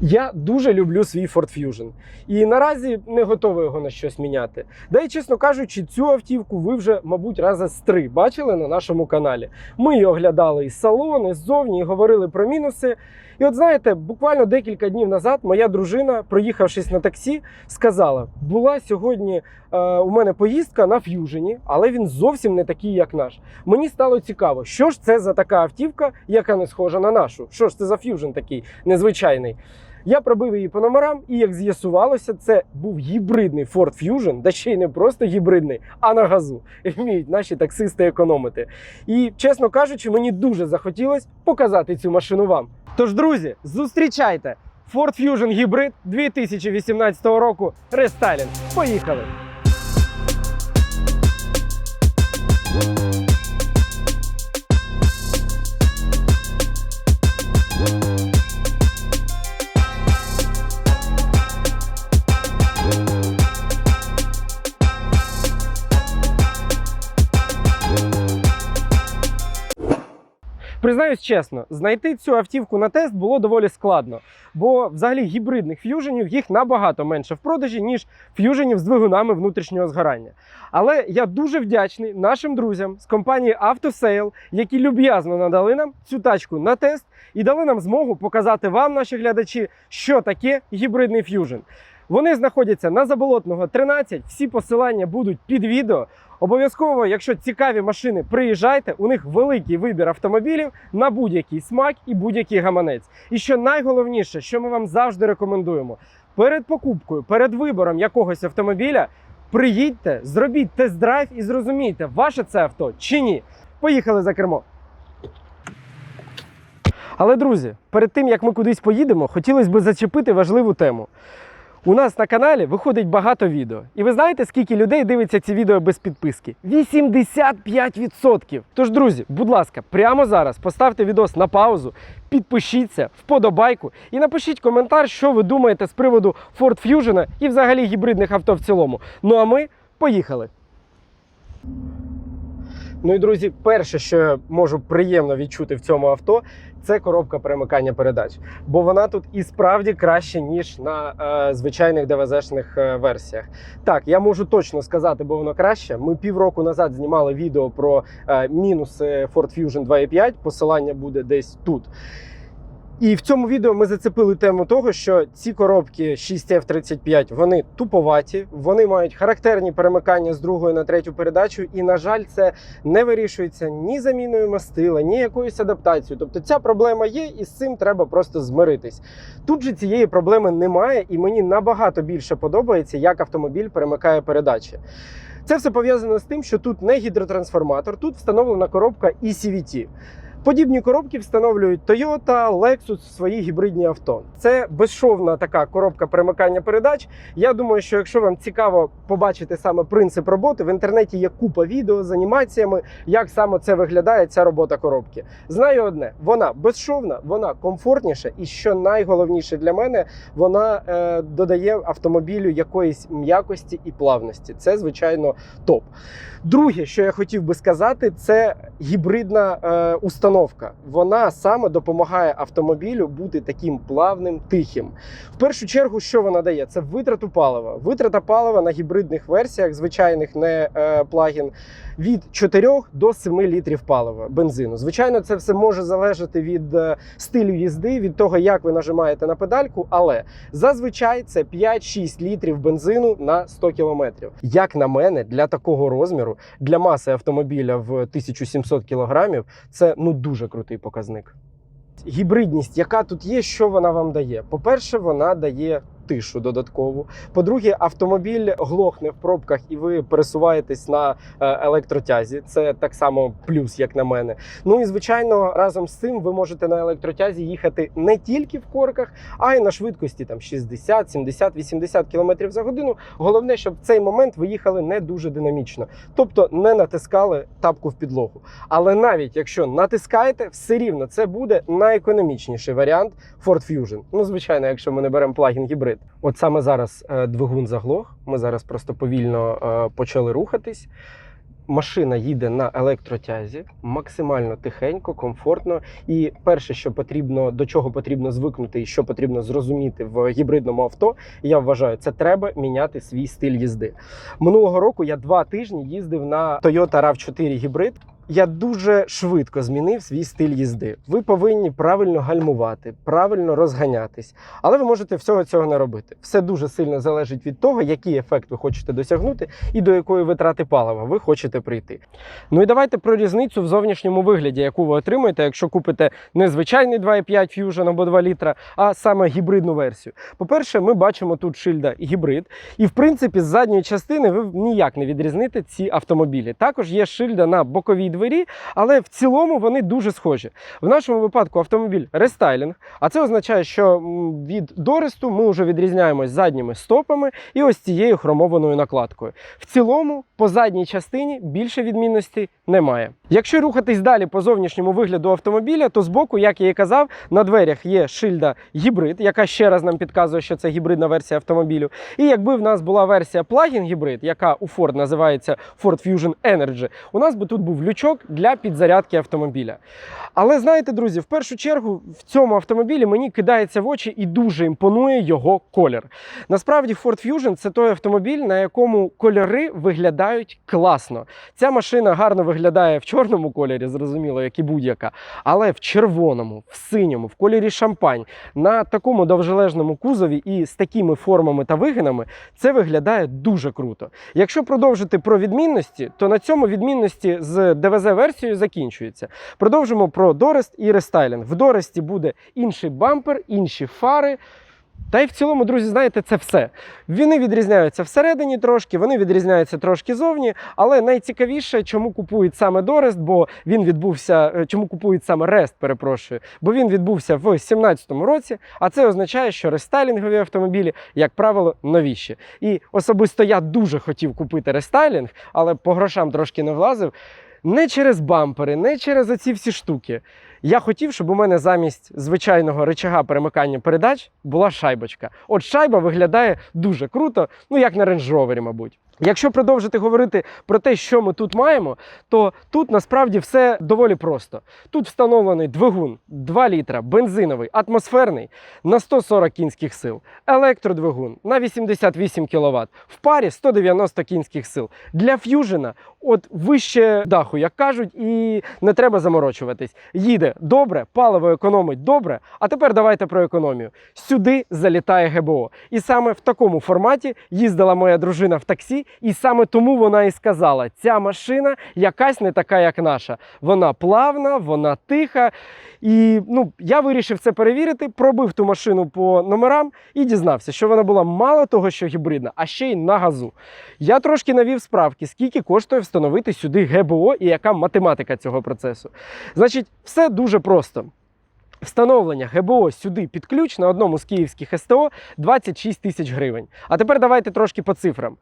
Я дуже люблю свій Ford Fusion і наразі не готовий його на щось міняти. Да і чесно кажучи, цю автівку ви вже, мабуть, рази з три бачили на нашому каналі. Ми її оглядали із салону, ззовні і говорили про мінуси. І от знаєте, буквально декілька днів назад моя дружина, проїхавшись на таксі, сказала: була сьогодні е, у мене поїздка на ф'южені, але він зовсім не такий, як наш. Мені стало цікаво, що ж це за така автівка, яка не схожа на нашу. Що ж це за ф'южн такий незвичайний. Я пробив її по номерам, і як з'ясувалося, це був гібридний Ford Fusion, да ще й не просто гібридний, а на газу. Вміють наші таксисти економити. І чесно кажучи, мені дуже захотілося показати цю машину вам. Тож, друзі, зустрічайте Ford Fusion Hybrid 2018 року рестайлінг. Поїхали! Признаюсь чесно, знайти цю автівку на тест було доволі складно, бо взагалі гібридних ф'юженів їх набагато менше в продажі, ніж ф'юженів з двигунами внутрішнього згорання. Але я дуже вдячний нашим друзям з компанії AutoSale, які люб'язно надали нам цю тачку на тест і дали нам змогу показати вам, наші глядачі, що таке гібридний ф'южен. Вони знаходяться на заболотного 13. Всі посилання будуть під відео. Обов'язково, якщо цікаві машини, приїжджайте. У них великий вибір автомобілів на будь-який смак і будь-який гаманець. І що найголовніше, що ми вам завжди рекомендуємо, перед покупкою, перед вибором якогось автомобіля, приїдьте, зробіть тест-драйв і зрозумійте, ваше це авто чи ні. Поїхали за кермо. Але, друзі, перед тим як ми кудись поїдемо, хотілося б зачепити важливу тему. У нас на каналі виходить багато відео. І ви знаєте, скільки людей дивиться ці відео без підписки? 85%! Тож, друзі, будь ласка, прямо зараз поставте відос на паузу, підпишіться, вподобайку і напишіть коментар, що ви думаєте з приводу Ford Fusion і взагалі гібридних авто в цілому. Ну а ми поїхали! Ну і друзі, перше, що я можу приємно відчути в цьому авто, це коробка перемикання передач. Бо вона тут і справді краще, ніж на е, звичайних ДВЗ-шних е, версіях. Так, я можу точно сказати, бо воно краще. Ми півроку назад знімали відео про е, мінуси Ford Fusion 2.5. Посилання буде десь тут. І в цьому відео ми зацепили тему того, що ці коробки 6F35 вони туповаті, вони мають характерні перемикання з другої на третю передачу, і, на жаль, це не вирішується ні заміною мастила, ні якоюсь адаптацією. Тобто ця проблема є, і з цим треба просто змиритись. Тут же цієї проблеми немає, і мені набагато більше подобається, як автомобіль перемикає передачі. Це все пов'язано з тим, що тут не гідротрансформатор, тут встановлена коробка ECVT. Подібні коробки встановлюють Toyota, Lexus в свої гібридні авто. Це безшовна така коробка перемикання передач. Я думаю, що якщо вам цікаво побачити саме принцип роботи, в інтернеті є купа відео з анімаціями, як саме це виглядає, ця робота коробки. Знаю одне: вона безшовна, вона комфортніша, і що найголовніше для мене, вона е, додає автомобілю якоїсь м'якості і плавності. Це звичайно топ. Друге, що я хотів би сказати, це гібридна е, установка. Вона саме допомагає автомобілю бути таким плавним, тихим. В першу чергу, що вона дає? Це витрату палива. Витрата палива на гібридних версіях, звичайних не е, плагін, від 4 до 7 літрів палива бензину. Звичайно, це все може залежати від е, стилю їзди, від того, як ви нажимаєте на педальку, але зазвичай це 5-6 літрів бензину на 100 кілометрів. Як на мене, для такого розміру, для маси автомобіля в 1700 кілограмів, це ну дуже крутий показник. Гібридність, яка тут є, що вона вам дає? По-перше, вона дає тишу додаткову. По-друге, автомобіль глохне в пробках, і ви пересуваєтесь на е, електротязі. Це так само плюс, як на мене. Ну і звичайно, разом з цим ви можете на електротязі їхати не тільки в корках, а й на швидкості там 60, 70, 80 км за годину. Головне, щоб в цей момент ви їхали не дуже динамічно, тобто не натискали тапку в підлогу. Але навіть якщо натискаєте, все рівно це буде найекономічніший варіант Ford Fusion. Ну, звичайно, якщо ми не беремо плагін гібрид. От саме зараз е, двигун заглох. Ми зараз просто повільно е, почали рухатись. машина їде на електротязі максимально тихенько, комфортно. І перше, що потрібно, до чого потрібно звикнути і що потрібно зрозуміти в гібридному авто, я вважаю, це треба міняти свій стиль їзди. Минулого року я два тижні їздив на Toyota RAV4 гібрид. Я дуже швидко змінив свій стиль їзди. Ви повинні правильно гальмувати, правильно розганятись, але ви можете всього цього не робити. Все дуже сильно залежить від того, який ефект ви хочете досягнути і до якої витрати палива ви хочете прийти. Ну і давайте про різницю в зовнішньому вигляді, яку ви отримаєте, якщо купите не звичайний 2,5 Fusion або 2 літра, а саме гібридну версію. По-перше, ми бачимо тут шильда гібрид, і в принципі з задньої частини ви ніяк не відрізните ці автомобілі. Також є шильда на боковій двері, але в цілому вони дуже схожі. В нашому випадку автомобіль рестайлінг, а це означає, що від доресту ми вже відрізняємось задніми стопами і ось цією хромованою накладкою. В цілому, по задній частині більше відмінностей немає. Якщо рухатись далі по зовнішньому вигляду автомобіля, то збоку, як я і казав, на дверях є шильда гібрид, яка ще раз нам підказує, що це гібридна версія автомобілю. І якби в нас була версія плагін гібрид, яка у Ford називається Ford Fusion Energy, у нас би тут був лючок для підзарядки автомобіля. Але знаєте, друзі, в першу чергу в цьому автомобілі мені кидається в очі і дуже імпонує його колір. Насправді, Ford Fusion це той автомобіль, на якому кольори виглядають класно. Ця машина гарно виглядає в чорному кольорі, зрозуміло, як і будь-яка, але в червоному, в синьому, в кольорі шампань, на такому довжележному кузові і з такими формами та вигинами це виглядає дуже круто. Якщо продовжити про відмінності, то на цьому відмінності з ДВЗ-версією закінчується. Продовжимо про Дорест і рестайлінг. В Доресті буде інший бампер, інші фари. Та й в цілому, друзі, знаєте, це все. Вони відрізняються всередині трошки, вони відрізняються трошки зовні. Але найцікавіше, чому купують саме Дорест, бо він відбувся, е, чому купують саме Рест, перепрошую, бо він відбувся в 2017 році. А це означає, що рестайлінгові автомобілі, як правило, новіші. І особисто я дуже хотів купити рестайлінг, але по грошам трошки не влазив. Не через бампери, не через оці всі штуки. Я хотів, щоб у мене замість звичайного речага перемикання передач була шайбочка. От шайба виглядає дуже круто, ну як на рейндж-ровері, мабуть. Якщо продовжити говорити про те, що ми тут маємо, то тут насправді все доволі просто. Тут встановлений двигун 2 літра, бензиновий, атмосферний на 140 кінських сил, електродвигун на 88 кВт, в парі 190 кінських сил. Для ф'южена от вище даху, як кажуть, і не треба заморочуватись. Їде добре, паливо економить добре. А тепер давайте про економію. Сюди залітає ГБО. І саме в такому форматі їздила моя дружина в таксі, і саме тому вона і сказала: ця машина якась не така, як наша. Вона плавна, вона тиха. І ну, я вирішив це перевірити, пробив ту машину по номерам і дізнався, що вона була мало того, що гібридна, а ще й на газу. Я трошки навів справки, скільки коштує встановити сюди ГБО і яка математика цього процесу. Значить, все дуже просто. Встановлення ГБО сюди під ключ на одному з київських СТО 26 тисяч гривень. А тепер давайте трошки по цифрам.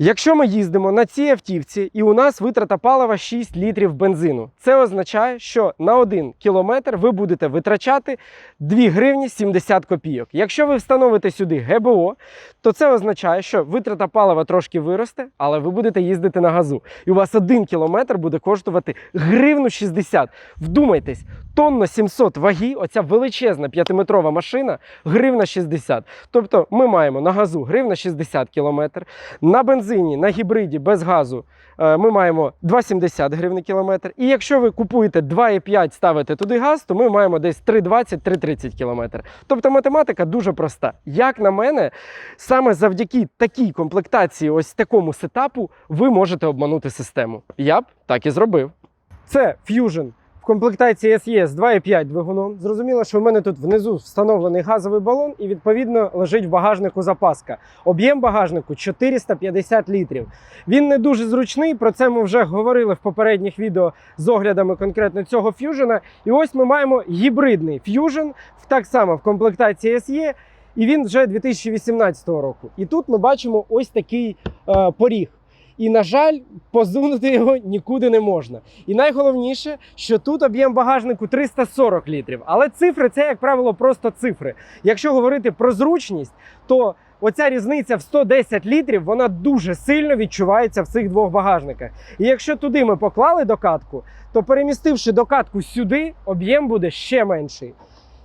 Якщо ми їздимо на цій автівці і у нас витрата палива 6 літрів бензину, це означає, що на 1 кілометр ви будете витрачати 2 гривні 70 копійок. Якщо ви встановите сюди ГБО, то це означає, що витрата палива трошки виросте, але ви будете їздити на газу. І у вас 1 кілометр буде коштувати гривну 60. Вдумайтесь, тонна 700 ваги, оця величезна 5-метрова машина, гривна 60. Тобто ми маємо на газу гривна 60 кілометр, на бензині, на гібриді без газу е, ми маємо 2,70 гривень кілометр. І якщо ви купуєте 2,5 ставите туди газ, то ми маємо десь 3,20-3,30 кілометр. Тобто математика дуже проста. Як на мене, саме завдяки такій комплектації, ось такому сетапу, ви можете обманути систему. Я б так і зробив. Це Fusion комплектації SE з 2,5 двигуном. Зрозуміло, що в мене тут внизу встановлений газовий балон і відповідно лежить в багажнику запаска. Об'єм багажнику 450 літрів. Він не дуже зручний. Про це ми вже говорили в попередніх відео з оглядами конкретно цього Fusion. І ось ми маємо гібридний в- так само в комплектації SE. І він вже 2018 року. І тут ми бачимо ось такий е, поріг. І, на жаль, позунути його нікуди не можна. І найголовніше, що тут об'єм багажнику 340 літрів. Але цифри це, як правило, просто цифри. Якщо говорити про зручність, то оця різниця в 110 літрів вона дуже сильно відчувається в цих двох багажниках. І якщо туди ми поклали докатку, то перемістивши докатку сюди, об'єм буде ще менший.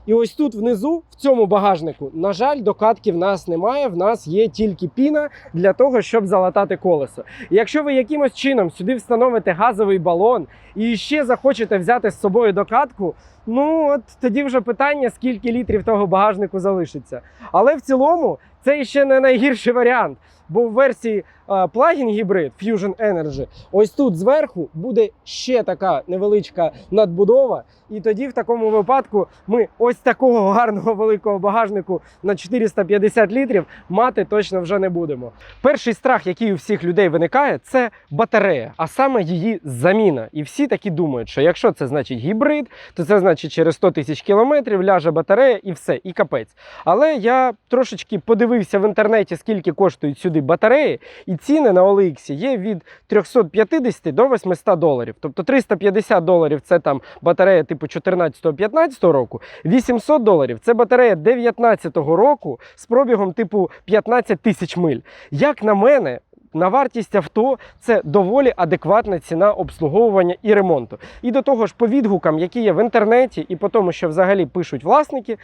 І ось тут внизу, в цьому багажнику, на жаль, докатки в нас немає. В нас є тільки піна для того, щоб залатати колесо. Якщо ви якимось чином сюди встановите газовий балон і ще захочете взяти з собою докатку, ну от тоді вже питання, скільки літрів того багажнику залишиться. Але в цілому це ще не найгірший варіант. Бо в версії плагін гібрид Fusion Energy, ось тут зверху буде ще така невеличка надбудова. І тоді, в такому випадку, ми ось такого гарного великого багажнику на 450 літрів мати точно вже не будемо. Перший страх, який у всіх людей виникає, це батарея, а саме її заміна. І всі такі думають, що якщо це значить гібрид, то це значить через 100 тисяч кілометрів ляже батарея і все, і капець. Але я трошечки подивився в інтернеті, скільки коштують сюди батареї, і ціни на OLX є від 350 до 800 доларів. Тобто 350 доларів це там батарея типу 14-15 року, 800 доларів це батарея 19 року з пробігом типу 15 тисяч миль. Як на мене, на вартість авто це доволі адекватна ціна обслуговування і ремонту. І до того ж, по відгукам, які є в інтернеті, і по тому, що взагалі пишуть власники.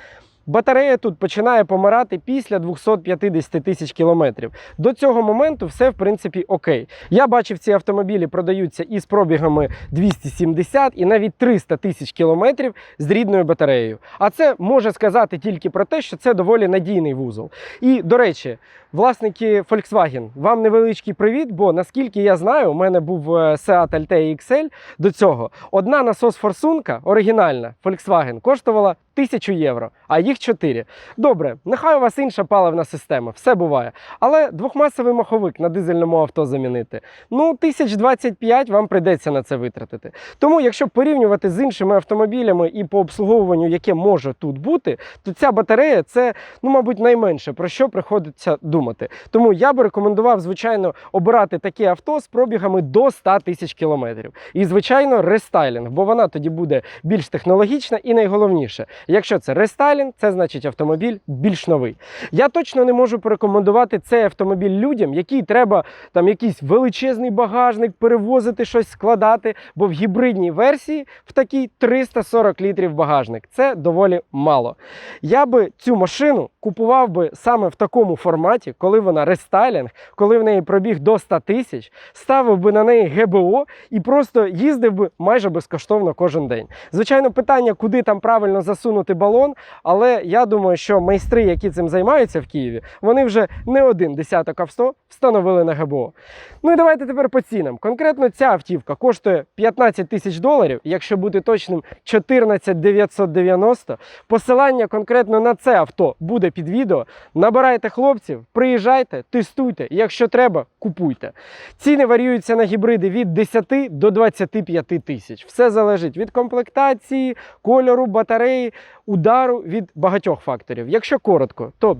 Батарея тут починає помирати після 250 тисяч кілометрів. До цього моменту все в принципі окей. Я бачив, ці автомобілі продаються із пробігами 270 і навіть 300 тисяч кілометрів з рідною батареєю. А це може сказати тільки про те, що це доволі надійний вузол. І до речі, власники Volkswagen, вам невеличкий привіт, бо наскільки я знаю, у мене був е, Seat Altea XL до цього. Одна насос-форсунка оригінальна Volkswagen коштувала 1000 євро, а їх 4. Добре, нехай у вас інша паливна система, все буває. Але двохмасовий маховик на дизельному авто замінити. Ну, 1025 вам прийдеться на це витратити. Тому, якщо порівнювати з іншими автомобілями і по обслуговуванню, яке може тут бути, то ця батарея це, ну, мабуть, найменше про що приходиться думати. Тому я би рекомендував, звичайно, обирати таке авто з пробігами до 100 тисяч кілометрів. І, звичайно, рестайлінг, бо вона тоді буде більш технологічна і найголовніше. Якщо це рестайлінг, це значить автомобіль більш новий. Я точно не можу порекомендувати цей автомобіль людям, який треба там якийсь величезний багажник, перевозити щось, складати. Бо в гібридній версії в такій 340 літрів багажник. Це доволі мало. Я би цю машину купував би саме в такому форматі, коли вона рестайлінг, коли в неї пробіг до 100 тисяч, ставив би на неї ГБО і просто їздив би майже безкоштовно кожен день. Звичайно, питання, куди там правильно засунути балон, але я думаю, що майстри, які цим займаються в Києві, вони вже не один десяток авто встановили на ГБО. Ну і давайте тепер по цінам. Конкретно ця автівка коштує 15 тисяч доларів, якщо бути точним, 14 990. Посилання конкретно на це авто буде під відео. Набирайте хлопців, приїжджайте, тестуйте. Якщо треба, купуйте. Ціни варіюються на гібриди від 10 до 25 тисяч. Все залежить від комплектації, кольору, батареї, удару від багатьох факторів. Якщо коротко, то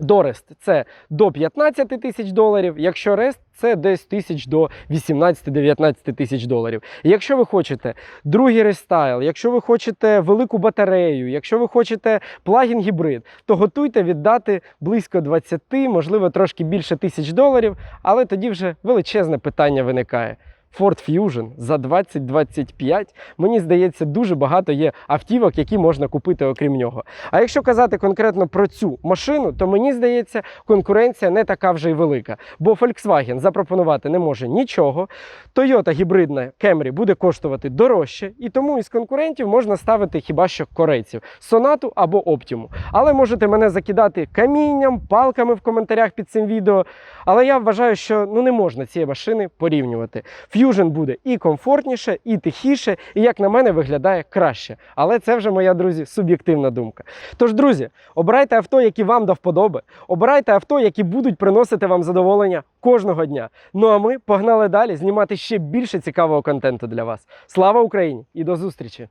Дорест це до 15 тисяч доларів, якщо рест це десь тисяч до 18-19 тисяч доларів. Якщо ви хочете другий рестайл, якщо ви хочете велику батарею, якщо ви хочете плагін гібрид, то готуйте віддати близько 20, можливо, трошки більше тисяч доларів, але тоді вже величезне питання виникає. Ford Fusion за 2025, мені здається, дуже багато є автівок, які можна купити окрім нього. А якщо казати конкретно про цю машину, то мені здається, конкуренція не така вже й велика. Бо Volkswagen запропонувати не може нічого. Toyota гібридна Camry буде коштувати дорожче, і тому із конкурентів можна ставити хіба що корейців Sonata або Optimu. Але можете мене закидати камінням, палками в коментарях під цим відео. Але я вважаю, що ну не можна цієї машини порівнювати. Fusion буде і комфортніше, і тихіше, і, як на мене, виглядає краще. Але це вже моя, друзі, суб'єктивна думка. Тож, друзі, обирайте авто, які вам до вподоби, обирайте авто, які будуть приносити вам задоволення кожного дня. Ну а ми погнали далі знімати ще більше цікавого контенту для вас. Слава Україні і до зустрічі!